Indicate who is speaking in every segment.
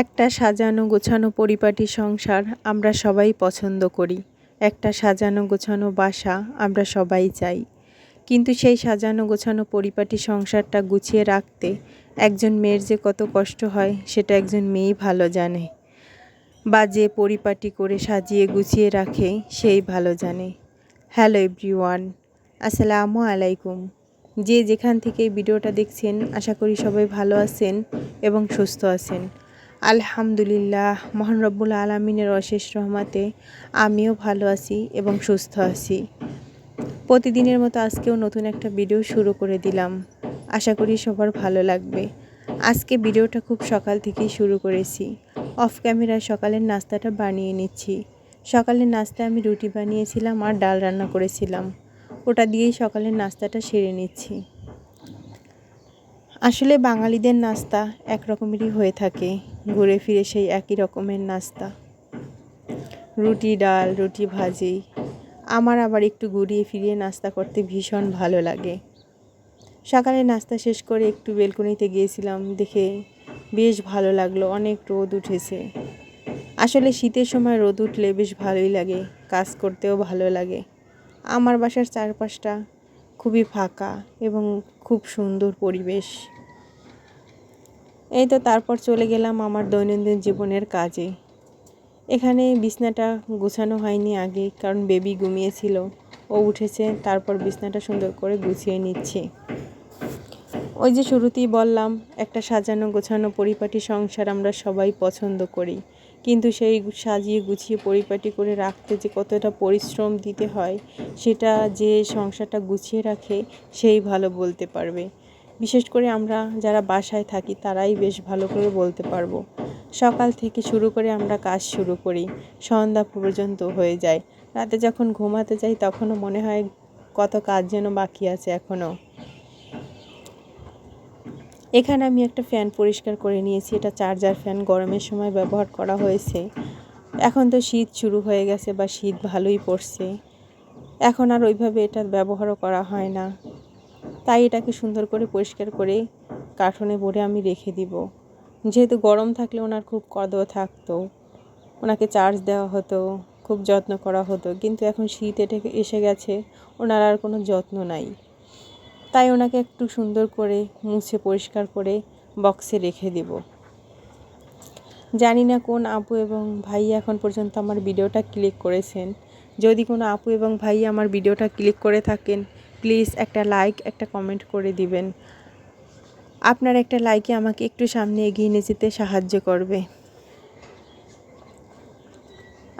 Speaker 1: একটা সাজানো গোছানো পরিপাটি সংসার আমরা সবাই পছন্দ করি। একটা সাজানো গোছানো বাসা আমরা সবাই চাই। কিন্তু সেই সাজানো গোছানো পরিপাটি সংসারটা গুছিয়ে রাখতে একজন মেয়ের যে কত কষ্ট হয়, সেটা একজন মেয়েই ভালো জানে। বা যে পরিপাটি করে সাজিয়ে গুছিয়ে রাখে, সেই ভালো জানে। হ্যালো এভরিওয়ান, আসসালামু আলাইকুম। যে যেখান থেকে ভিডিওটা দেখছেন, আশা করি সবাই ভালো আছেন এবং সুস্থ আছেন। আলহামদুলিল্লাহ, মহান রব্বুল আলমিনের অশেষ রহমাতে আমিও ভালো আছি এবং সুস্থ আছি। প্রতিদিনের মতো আজকেও নতুন একটা ভিডিও শুরু করে দিলাম। আশা করি সবার ভালো লাগবে। আজকে ভিডিওটা খুব সকাল থেকেই শুরু করেছি। অফ ক্যামেরায় সকালের নাস্তাটা বানিয়ে নিচ্ছি। সকালের নাস্তায় আমি রুটি বানিয়েছিলাম আর ডাল রান্না করেছিলাম। ওটা দিয়েই সকালের নাস্তাটা সেরে নিচ্ছি। আসলে বাঙালিদের নাস্তা এক রকমেরই হয়ে থাকে। ঘুরে ফিরে সেই একই রকমের নাস্তা। রুটি ডাল, রুটি ভাজি। আমার আবার একটু ঘুরিয়ে ফিরিয়ে নাস্তা করতে ভীষণ ভালো লাগে। সকালে নাস্তা শেষ করে একটু বেলকনিতে গিয়েছিলাম, দেখে বেশ ভালো লাগল, অনেক রোদ উঠেছে। আসলে শীতের সময় রোদ উঠলে বেশ ভালোই লাগে, কাজ করতেও ভালো লাগে। আমার বাসার চারপাশটা খুবই ফাঁকা এবং খুব সুন্দর পরিবেশ। এই তো তারপর চলে গেলাম আমার দৈনন্দিন জীবনের কাজে। এখানে বিছনাটা গুছানো হয়নি আগে, কারণ বেবি ঘুমিয়েছিল। ও উঠেছে, তারপর বিছনাটা সুন্দর করে গুছিয়ে নিচ্ছে। ওই যে শুরুতেই বললাম, একটা সাজানো গোছানো পরিপাটি সংসার আমরা সবাই পছন্দ করি। কিন্তু সেই সাজিয়ে গুছিয়ে পরিপাটি করে রাখতে যে কতটা পরিশ্রম দিতে হয়, সেটা যে সংসারটা গুছিয়ে রাখে, সেই ভালো বলতে পারবে। বিশেষ করে আমরা যারা বাসায় থাকি, তারাই বেশ ভালো করে বলতে পারব। সকাল থেকে শুরু করে আমরা কাজ শুরু করি, সন্ধ্যা পর্যন্ত হয়ে যায়। রাতে যখন ঘুমাতে যাই, তখনও মনে হয় কত কাজ যেন বাকি আছে এখনও। এখানে আমি একটা ফ্যান পরিষ্কার করে নিয়েছি, এটা চার্জার ফ্যান, গরমের সময় ব্যবহার করা হয়েছে। এখন তো শীত শুরু হয়ে গেছে বা শীত ভালোই পড়ছে। এখন আর ওইভাবে এটা ব্যবহারও করা হয় না। তাই এটাকে সুন্দর করে পরিষ্কার করে কার্টনে ভরে আমি রেখে দিব। যেহেতু গরম থাকলে ওনার খুব কদ থাকতো, ওনাকে চার্জ দেওয়া হতো, খুব যত্ন করা হতো, কিন্তু এখন শীত এটে এসে গেছে, ওনার আর কোনো যত্ন নাই। তাই ওনাকে একটু সুন্দর করে মুছে পরিষ্কার করে বক্সে রেখে দেব। জানি না কোন আপু এবং ভাই এখন পর্যন্ত আমার ভিডিওটা ক্লিক করেছেন। যদি কোনো আপু এবং ভাই আমার ভিডিওটা ক্লিক করে থাকেন প্লিজ একটা লাইক একটা কমেন্ট করে দিবেন। আপনার একটা লাইকে আমাকে একটু সামনে এগিয়ে নিয়ে যেতে সাহায্য করবে।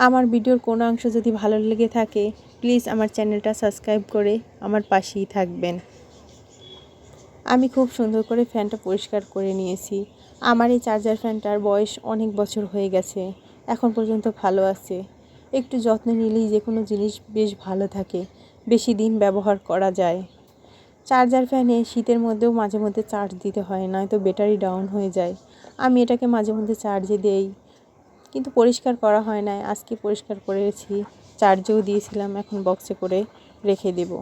Speaker 1: আমার ভিডিওর কোনো অংশ যদি ভালো লেগে থাকে প্লিজ আমার চ্যানেলটা সাবস্ক্রাইব করে আমার পাশেই থাকবেন। আমি খুব সুন্দর করে ফ্যানটা পরিষ্কার করে নিয়েছি। আমার এই চার্জার ফ্যানটার বয়স অনেক বছর হয়ে গেছে, এখন পর্যন্ত ভালো আছে। একটু যত্ন নিলেই যে কোনো জিনিস বেশ ভালো থাকে। বেশি দিন ব্যবহার করা যায়। চার্জার ফ্যানে শীতের মধ্যেও মাঝে মধ্যে চার্জ দিতে হয়, নয়তো ব্যাটারি ডাউন হয়ে যায়। আমি এটাকে মাঝে মধ্যে চার্জে দেই, কিন্তু পরিষ্কার করা হয় না আজকে পরিষ্কার করেছি, চার্জেও দিয়েছিলাম, এখন বক্সে করে রেখে দেব।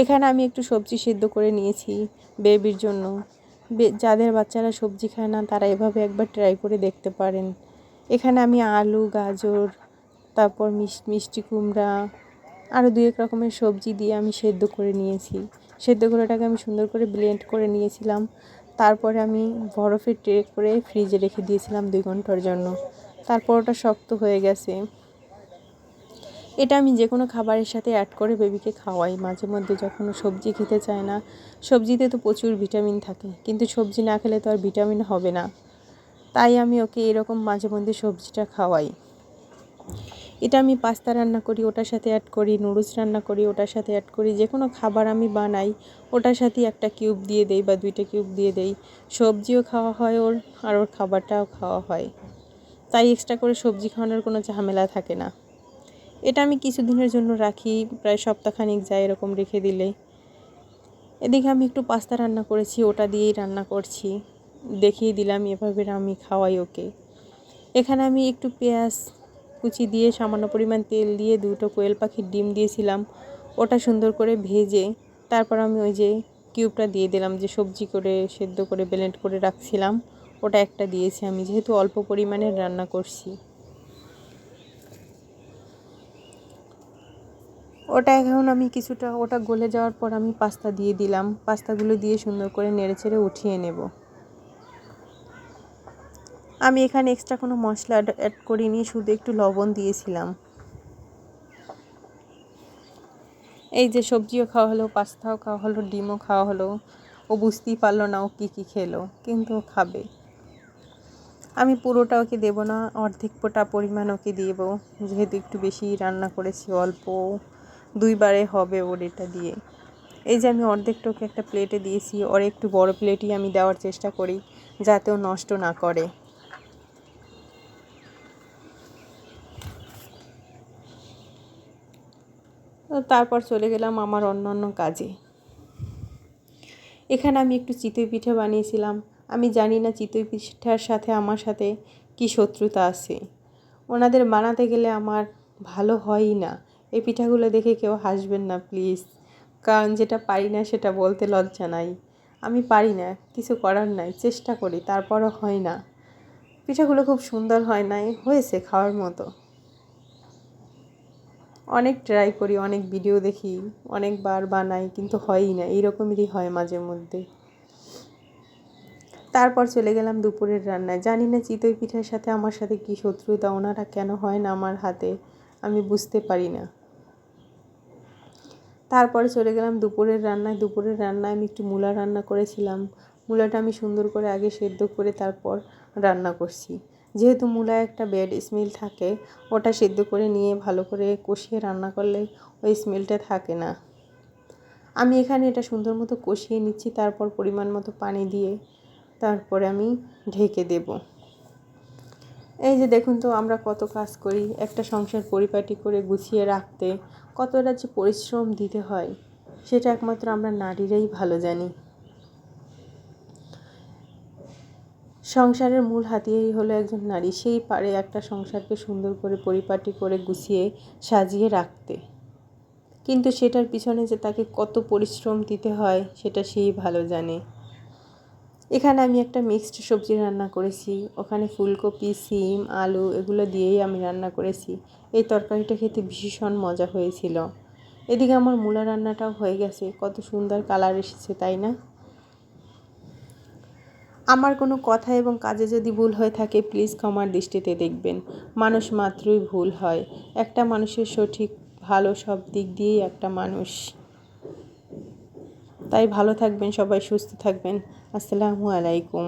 Speaker 1: এখানে আমি একটু সবজি সিদ্ধ করে নিয়েছি বেবির জন্য। যাদের বাচ্চারা সবজি খায় না, তারা এভাবে একবার ট্রাই করে দেখতে পারেন। এখানে আমি আলু, গাজর, তারপর মিষ্টি কুমড়া আরও দু এক রকমের সবজি দিয়ে আমি সেদ্ধ করে নিয়েছি। সেদ্ধ করেটাকে আমি সুন্দর করে ব্লেন্ড করে নিয়েছিলাম। তারপরে আমি বরফে ট্রে করে ফ্রিজে রেখে দিয়েছিলাম দুই ঘণ্টার জন্য। তারপর ওটা শক্ত হয়ে গেছে। এটা আমি যে কোনো খাবারের সাথে অ্যাড করে বেবিকে খাওয়াই। মাঝে মধ্যে যখন সবজি খেতে চায় না, সবজিতে তো প্রচুর ভিটামিন থাকে। কিন্তু সবজি না খেলে তো আর ভিটামিন হবে না। তাই আমি ওকে এরকম মাঝে মধ্যে সবজিটা খাওয়াই। এটা আমি পাস্তা রান্না করি, ওটার সাথে অ্যাড করি নুডলস রান্না করি, ওটার সাথে অ্যাড করি যে কোনো খাবার আমি বানাই, ওটার সাথে একটা কিউব দিয়ে দেই বা দুইটা কিউব দিয়ে দেই। সবজিও খাওয়া হয় ওর, আর ওর খাবারটাও খাওয়া হয়। তাই এক্সট্রা করে সবজি খাওয়ানোর কোনো ঝামেলা থাকে না। এটা আমি কিছুদিনের জন্য রাখি, প্রায় সপ্তাহখানিক যায় এরকম রেখে দিলে। এদিকে আমি একটু পাস্তা রান্না করেছি, ওটা দিয়েই রান্না করছি। দেখিয়ে দিলাম, এভাবে আমি খাওয়াই ওকে। এখানে আমি একটু পেঁয়াজ কুচি দিয়ে সামান্য পরিমাণ তেল দিয়ে দুটো কোয়েল পাখির ডিম দিয়েছিলাম। ওটা সুন্দর করে ভেজে তারপর আমি ওই যে কিউবটা দিয়ে দিলাম, যে সবজি করে সেদ্ধ করে ব্লেন্ড করে রাখছিলাম, ওটা একটা দিয়েছি আমি, যেহেতু অল্প পরিমাণে রান্না করছি। ওটা এখন আমি কিছুটা, ওটা গলে যাওয়ার পর আমি পাস্তা দিয়ে দিলাম। পাস্তাগুলো দিয়ে সুন্দর করে নেড়ে চেড়ে উঠিয়ে নেব। আমি এখানে এক্সট্রা কোনো মশলা অ্যাড করিনি, শুধু একটু লবণ দিয়েছিলাম। এই যে সবজিও খাওয়া হলো, পাস্তাও খাওয়া হলো, ডিমও খাওয়া হলো, ও বুঝতেই পারল না ও কী কী খেলো, কিন্তু ও খাবে। আমি পুরোটা ওকে দেবো না, অর্ধেক পোটা পরিমাণ ওকে দেবো, যেহেতু একটু বেশি রান্না করেছি, অল্প। দুইবারে হবে ওর এটা দিয়ে। এই যে আমি অর্ধেকটা ওকে একটা প্লেটে দিয়েছি, ওর একটু বড় প্লেটই আমি দেওয়ার চেষ্টা করি, যাতে ও নষ্ট না করে। তারপর চলে গেলাম আমার অন্য অন্য কাজে। এখানে আমি একটু চিতই পিঠে বানিয়েছিলাম। আমি জানি না চিতই পিঠার সাথে আমার সাথে কি শত্রুতা আছে। ওনাদের বানাতে গেলে আমার ভালো হয়ই না। এই পিঠাগুলো দেখে কেউ হাসবেন না, প্লিজ। কারণ যেটা পারি না সেটা বলতে লজ্জা নাই। আমি পারি না, কিছু করার নাই, চেষ্টা করি, তারপরও হয় না। পিঠাগুলো খুব সুন্দর হয় নাই, হয়েছে খাওয়ার মতো। অনেক ট্রাই করি, অনেক ভিডিও দেখি, অনেকবার বানাই, কিন্তু হয়ই না, এইরকমেরই হয় মাঝে মধ্যে। তারপর চলে গেলাম দুপুরের রান্নায়। জানি না চিতই পিঠার সাথে আমার সাথে কী শত্রুতা, ওনারা কেন হয় না আমার হাতে, আমি বুঝতে পারি না। তারপরে চলে গেলাম দুপুরের রান্নায়। দুপুরের রান্নায় আমি একটু মূলা রান্না করেছিলাম। মূলাটা আমি সুন্দর করে আগে সেদ্ধ করে তারপর রান্না করছি। যেহেতু মূলায় একটা ব্যাড স্মেল থাকে, ওটা সেদ্ধ করে নিয়ে ভালো করে কষিয়ে রান্না করলে ওই স্মেলটা থাকে না। আমি এখানে এটা সুন্দর মতো কষিয়ে নিচ্ছি, তারপর পরিমাণ মতো পানি দিয়ে তারপরে আমি ঢেকে দেব। এই যে দেখুন তো, আমরা কত কাজ করি, একটা সংসার পরিপাটি করে গুছিয়ে রাখতে, কতটা যে পরিশ্রম দিতে হয়, সেটা একমাত্র আমরা নারীরাই ভালো জানি। সংসারের মূল হাতিয়ারই হলো একজন নারী। সেই পারে একটা সংসারকে সুন্দর করে, পরিপাটি করে, গুছিয়ে, সাজিয়ে রাখতে। কিন্তু সেটার পিছনে যে তাকে কত পরিশ্রম দিতে হয়, সেটা সেই ভালো জানে। এখানে আমি একটা মিক্সড সবজি রান্না করেছি। ওখানে ফুলকপি, সিম, আলু এগুলো দিয়েই আমি রান্না করেছি। এই তরকারিটা খেতে ভীষণ মজা হয়েছিল। এদিকে আমার মূলা রান্নাটাও হয়ে গেছে। কত সুন্দর কালার এসেছে, তাই না? আমার কোনো কথা এবং কাজে যদি ভুল হয়ে থাকে প্লিজ ক্ষমার দৃষ্টিতে দেখবেন। মানুষ মাত্রই ভুল হয়। একটা মানুষের সঠিক, ভালো সব দিক দিয়েই একটা মানুষ। তাই ভালো থাকবেন, সবাই সুস্থ থাকবেন। আসসালামু আলাইকুম।